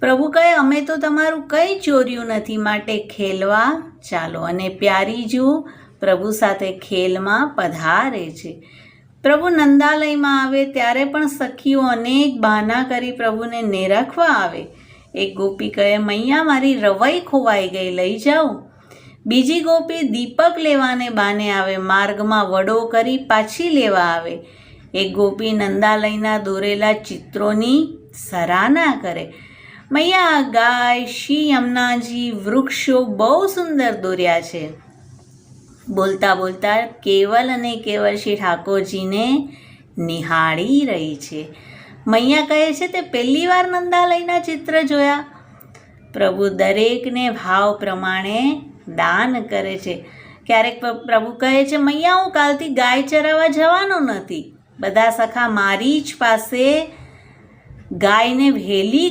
પ્રભુ કહે અમે તો તમારું કંઈ ચોર્યું નથી માટે ખેલવા. ચાલો, અને પ્યારીજુ પ્રભુ સાથે ખેલમાં પધારે છે. પ્રભુ નંદાલયમાં આવે ત્યારે પણ સખીઓ અનેક બહાના કરી પ્રભુને નેરખવા આવે. એક ગોપી કહે મૈયા, મારી રવાઈ ખોવાઈ ગઈ, લઈ જાઓ. બીજી ગોપી, દીપક લેવાને બાને આવે, માર્ગમાં વડો કરી પાછી લેવા આવે. એક ગોપી નંદાલયના દોરેલા ચિત્રોની સરાહના કરે. મૈયા, ગાય શ્રી યમુનાજી, વૃક્ષો બહુ સુંદર દોર્યા છે. બોલતા બોલતા કેવલ અને કેવલ શ્રી ઠાકોરજીને નિહાળી રહી છે. મૈયા કહે છે, તે પહેલી વાર નંદાલયના ચિત્ર જોયા. પ્રભુ દરેકને ભાવ પ્રમાણે દાન કરે છે. ક્યારેક પ્રભુ કહે છે, મૈયા, હું કાલથી ગાય ચરાવવા જવાનો નથી. બધા સખા મારી જ પાસે ગાયને વહેલી